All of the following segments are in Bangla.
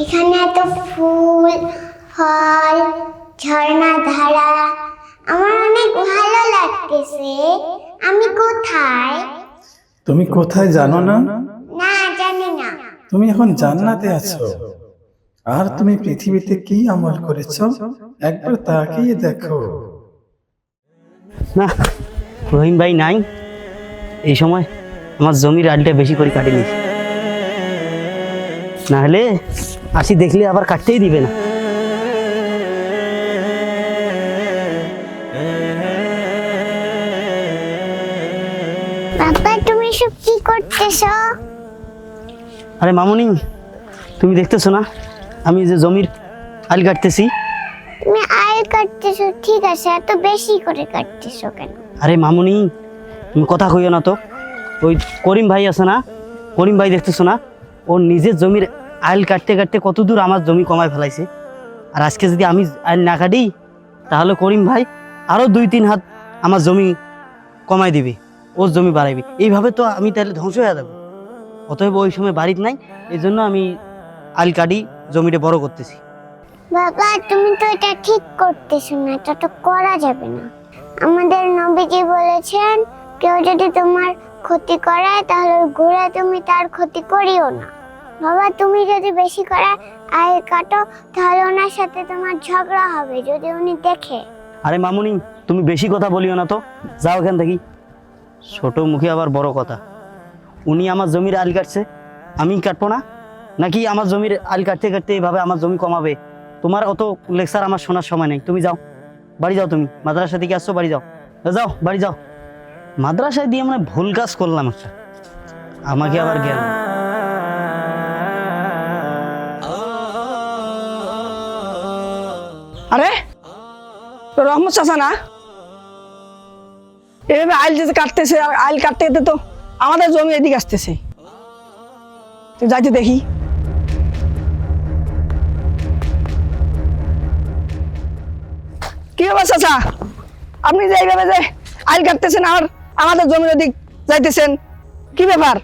এখানে এত ফুল ফল ঝর্ণা ধারা। আমার অনেক ভালো লাগতেছে। আমি কোথায়? তুমি কোথায় জানো না? না জানি না। তুমি এখন জান্নাতে আছো। আর তুমি পৃথিবীতে কি আমল করেছ? একবার তাকিয়ে দেখো। না রহিম ভাই নাই। এই সময় আমার জমির আলটা বেশি করে কাটে নিস না হলে আসি দেখলে আবার কাটতেই দিবে না। বাবা তুমি সব কি করতেছো? আরে মামুনি তুমি দেখতেছো না? আমি যে জমির আল কাটতেছি। তুমি আয় কাটতেছো ঠিক আছে এত বেশি করে কাটতেছো কেন? আরে মামুনি তুমি কথা কইও না তো। ওই করিম ভাই আছে না? করিম ভাই দেখতেছো না? ও নিজের জমির আইল কাটতে কাটতে কত দূর আমার জমি কমায় ফেলাইছে। আর আজকে যদি আমি আইল না কাটি, তাহলে করিম ভাই আরও দুই তিন হাত আমার জমি কমায় দিবে, ওর জমি বাড়াইবে। এইভাবে তো আমি তাহলে ধ্বংস হয়ে যাব। অতএব ওই সময় বাড়িতে নাই এই জন্য আমি আইল কাটি জমিটা বড় করতেছি। বাবা, তুমি তো এটা ঠিক করতেছো না, এটা তো করা যাবে না। আমাদের নবীজি বলেছেন, কেউ যদি তোমার ক্ষতি করায়, তাহলে ঘুরে তুমি তার ক্ষতি করিও না। বাবা, তুমি যদি বেশি করে আয় কাটো, তাহলে ওনার সাথে তোমার ঝগড়া হবে, যদি উনি দেখে। আরে মামুনি, তুমি বেশি কথা বলিও না তো। যাও এখান থেকে। ছোট মুখে আবার বড় কথা। উনি আমার জমির আল কাটছে, আমি কাটবো না? নাকি আমার জমির আল কাটতে কাটতে এইভাবে আমার জমি কমাবে? তোমার অত লেকচার আমার শোনার সময় নেই। তুমি যাও। বাড়ি যাও তুমি। মাদ্রাসা থেকে আসছো, বাড়ি যাও। যাও, বাড়ি যাও। মাদ্রাসায় দিয়ে মানে ভুল কাজ করলাম একটা। আমাকে আবার জ্ঞান। আরে রহমত চাচা না? এভাবে আইল যেতে কাটতেছে, আর আইল কাটতে যেতে তো আমাদের জমি এদিকে আসতেছে। যাইতে দেখি। কি হবে চাচা? আপনি যে এইভাবে যে আইল কাটতেছেন আর আমাদের জমির ওদিক যাইতেছেন, কি ব্যাপার?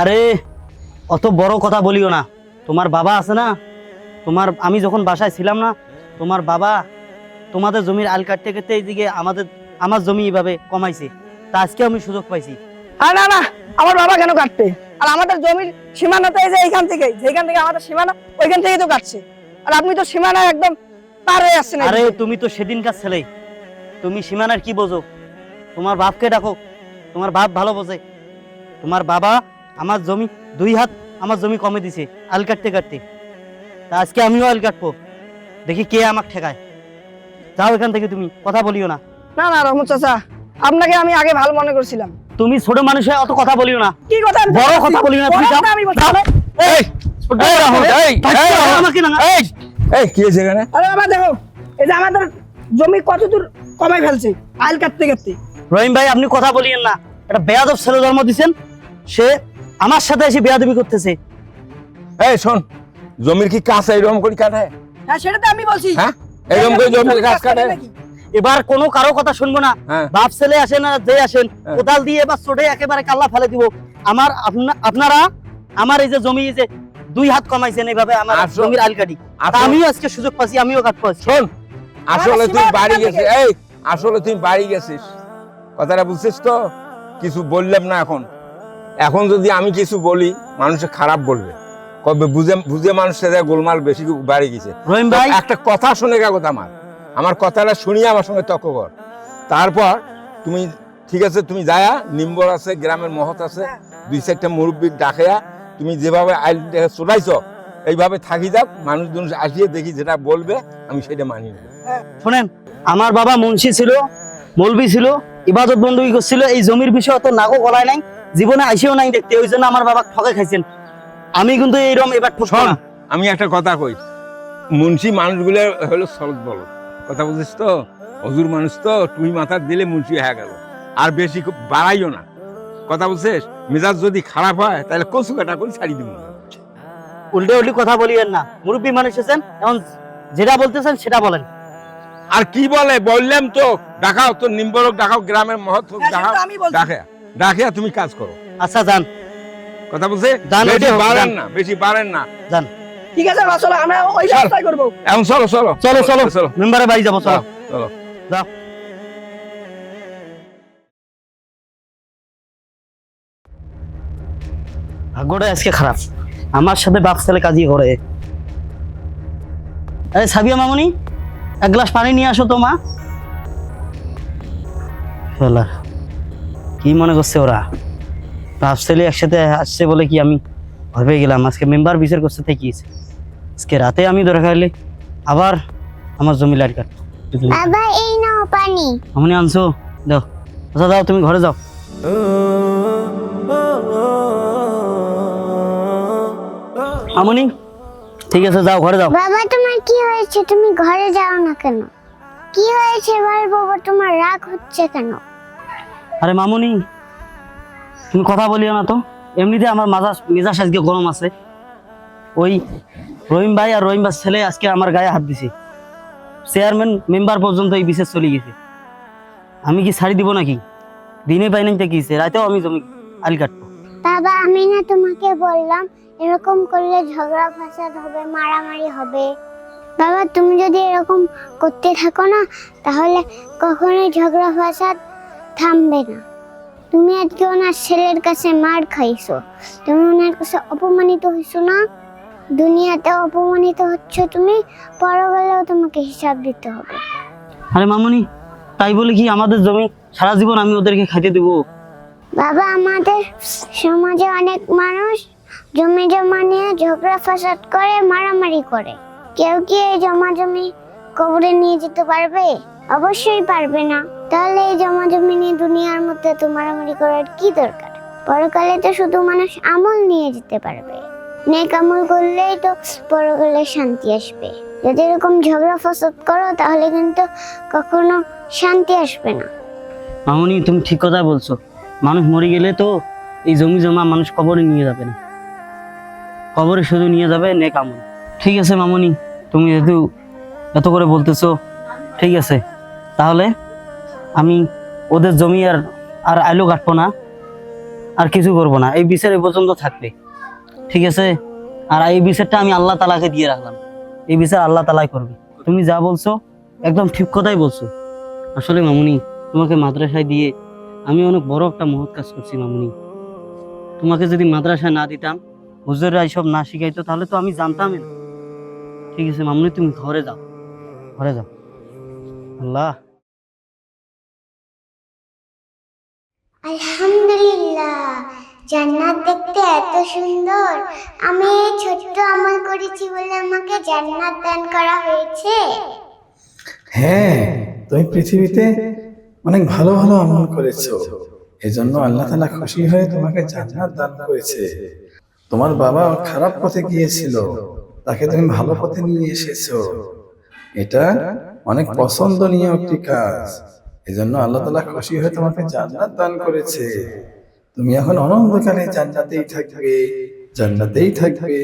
আরে, অত বড় কথা বলিও না। তোমার বাবা আছে না? তোমার, আমি যখন বাসায় ছিলাম না তোমার বাবা তোমাদের জমির আল কাটতে কাটতে এইদিকে আমাদের আমার জমি এইভাবে কমাইছে। তা আজকে আমি সুযোগ পাইছি। আর না না আমার বাবা কেন কাটবে? আর আমাদের জমির সীমানা তো এই যে এইখান থেকে যেখান থেকে আমাদের সীমানা ওইখান থেকেই তো কাটছে। আর আপনি তো সীমানা একদম পার হয়ে আসছেন আরে তুমি তো সেদিনকার ছেলে? তুমি সীমানার কি বোঝো? তোমার বাপকে ডাকো তোমার বাপ ভালো বোঝে। তোমার বাবা আমার জমি দুই হাত আমার জমি কমে দিছে আল কাটতে কাটতে। তা আজকে আমিও আল কাটবো। দেখি কে আমাকে ঠেকায়। যাও এখান থেকে তুমি কথা বলিও না। না না রহমত চাচা আপনাকে আমি আগে ভালো মনে করছিলাম। তুমি ছোট মানুষ হয়ে অত কথা বলিও না। কি কথা? বড় কথা বলি না, তুমি যাও। আমি বলছি। এই ছোট এই রাহুল, এই, আমাকে না। এই এই কি হয়েছে এখানে? আরে বাবা দেখো এই যে আমাদের জমি কত দূর কমাই ফেলছে আইল কাটতে কাটতে। রহিম ভাই আপনি কথা বলিয়েন না। একটা বেয়াদব ছেলে জন্ম দিছেন সে আমার সাথে এসে বেয়াদবি করতেছে। এই শোন জমির কি কাজ এইরকম করে কাটে হ্যাঁ সেটা তো আমি বলছি। হ্যাঁ? এইরকম করে জমির কাটে? এবার কোনো কারও কথা শুনব না। হ্যাঁ। বাপ ছেলে আসেন আর যে আসেন হ্যাঁ। কোদাল দিয়ে এবার ছোটে একেবারে কাল্লা ফেলে দিব। আমার আপনারা আমার এই যে জমি এই যে দুই হাত কমাইছেন এইভাবে আমার জমির আলকাটি আসল- আমিও আজকে সুযোগ পাচ্ছি আমিও কাটবো আজকে। শোন আসলে তুই বাড়ি গেছিস। এই আসলে তুই বাড়ি গেছিস। কথাটা বুঝছিস তো? কিছু বললাম না এখন। এখন যদি আমি কিছু বলি মানুষে খারাপ বলবে। বুঝে বুঝে মানুষ সাথে গোলমাল বেশি বাড়ি গেছে। রহিম ভাই? একটা কথা শুনে গেল আমার। আমার কথাটা শুনিয়ে আমার সঙ্গে তর্ক কর। তারপর তুমি ঠিক আছে তুমি যায়া নিম্বর আছে গ্রামের মহৎ আছে দুই চারটা মুরব্বী ডাকেয়া তুমি যেভাবে আইল চলাইছ এইভাবে থাকি যাও মানুষজন আসিয়ে দেখি যেটা বলবে আমি সেটা মানি নেব। শোনেন আমার বাবা মুন্সি ছিল মৌলবি ছিল ইবাদত বন্দী করছিল এই জমির বিষয়ে অত নাকও গলায় নাই জীবনে আইসেও নাই দেখতে ওই জন্য আমার বাবা ঠকে খাইছেন। আমি কিন্তু এইরকম এবার শোন আমি একটা কথা কই। মুন্সি মানুষগুলো হলো সরদ বল কথা বুঝিস তো? হজুর মানুষ তো তুই মাথা দিলে মুন্সি হয়ে গেল। আর বেশি বাড়াইও না। কথা বলছিস মেজাজ যদি খারাপ হয় তাহলে কচু কাটা করে ছাড়ি দিব। উল্টে উল্টে কথা বলিয়েন না। মুরব্বী মানুষ এসেছেন এখন যেটা বলতেছেন সেটা বলেন। আর কি বলে? বললাম তো ডাকাও তো নিম্বরক ডাকাও গ্রামের মহৎ হ্যাঁ, বলছি। ডাকে ডাকে তুমি কাজ করো। আচ্ছা যান। কথা বুঝছে দান বেশি বাড়েন না বেশি বাড়েন না। যান ঠিক আছে চলো আমরা ওই রাস্তায় করব। এখন চলো চলো। চলো চলো। চলো মেম্বারে বাড়ি যাব চলো। চলো যাও। ভাগ্যটা আজকে খারাপ। আমার সাথে বাপ ছেলে কাজই করে। আরে সাবিয়া মামনি এক গ্লাস পানি নিয়ে আসো তো মা। কি মনে করছে ওরা? ছেলে একসাথে আসছে বলে কি আমি ভয় পেয়ে গেলাম। আজকে মেম্বার বিচার করছে থেকে আজকে রাতে আমি ধরে খাইলে আবার আমার জমি লাইট কাটতো বাবা এই নাও পানি। মামনি আনছো? দাও। আচ্ছা দাও তুমি ঘরে যাও। মামনি ঠিক আছে যাও ঘরে যাও। বাবা তোমার কি হয়েছে? তুমি ঘরে যাও না কেন? কি হয়েছে এবার? বাবা তোমার রাগ হচ্ছে কেন? আরে মামনি তুমি কথা বলিও না তো। এমনিতে আমার মাজা মেজাজ আজকে গরম আছে। ওই রহিম ভাই আর রহিম ভাই ছেলে আজকে আমার গায়ে হাত দিছে। চেয়ারম্যান মেম্বার পর্যন্ত এই বিশেষ চলে গেছে। আমি কি ছাড়ি দিব নাকি? দিনে পাই নাই গিয়েছে রাতেও আমি জমি আল কাটবো। বাবা, আমি না তোমাকে বললাম, এরকম করলে ঝগড়া ফাসাদ হবে, মারামারি হবে। বাবা, তুমি যদি এরকম করতে থাকো না, তাহলে কখনোই ঝগড়া ফাসাদ থামবে না। তুমি আজকে ওনার ছেলের কাছে মার খাইছো। তুমি ওনার কাছে অপমানিত হইছো না? দুনিয়াতে অপমানিত হচ্ছ তুমি পরকালেও তোমাকে হিসাব দিতে হবে। আরে মামনি তাই বলে কি আমাদের জমি সারা জীবন আমি ওদেরকে খাইতে দেবো? বাবা আমাদের সমাজে অনেক মানুষ জমি জমা নিয়ে ঝগড়া ফাসাদ করে মারামারি করে। কেউ কি এই জমা জমি কবরে নিয়ে যেতে পারবে? অবশ্যই পারবে না। তাহলে এই জমা জমি নিয়ে দুনিয়ার মধ্যে তো মারামারি করার কি দরকার? পরকালে তো শুধু মানুষ আমল নিয়ে যেতে পারবে। নেক আমল করলেই তো পরকালে শান্তি আসবে। যদি এরকম ঝগড়া ফাসাদ করো, তাহলে কিন্তু কখনো শান্তি আসবে না। মামনি, তুমি ঠিক কথা বলছো। মানুষ মরে গেলে তো এই জমি জমা মানুষ কবরে নিয়ে যাবে না। কবরে শুধু নিয়ে যাবে নেক আমল। ঠিক আছে মামনি, তুমি যেহেতু এত করে বলতেছো, ঠিক আছে। তাহলে আমি ওদের জমি আর আর আইলো কাটবো না, আর কিছু করব না। এই বিচার এ পর্যন্ত থাকবে। ঠিক আছে? আর এই বিচারটা আমি আল্লাহ তালাকে দিয়ে রাখলাম। এই বিচার আল্লাহ তালাই করবে। তুমি যা বলছো, একদম ঠিক কথাই বলছো। আসলে মামুনি, তোমাকে মাদ্রাসায় দিয়ে আমি অনেক বড় একটা মহৎ কাজ করছি মামুনি। তোমাকে যদি মাদ্রাসায় না দিতাম, হুজুররা এইসব না শিখাইতো, তাহলে তো আমি জানতামই ঠিক আছে মামুনি, তুমি ঘরে যাও। ঘরে যাও। আল্লাহ। জান্নাত দেখতে এত সুন্দর। আমি এই ছোট্ট আমল করেছি বলে আমাকে জান্নাত দান করা হয়েছে। হ্যাঁ তুমি পৃথিবীতে অনেক ভালো ভালো আমল করেছ। এজন্য আল্লাহ তাআলা খুশি হয়ে তোমাকে জান্নাত দান করেছে। তোমার বাবা খারাপ পথে গিয়েছিল, তাকে তুমি ভালো পথে নিয়ে এসেছ। এটা অনেক পছন্দনীয় একটি কাজ। এজন্য আল্লাহ তাআলা খুশি হয়ে তোমাকে জান্নাত দান করেছে। তুমি এখন অনন্তকালে জান্নাতেই থাকবে জান্নাতেই থাকবে।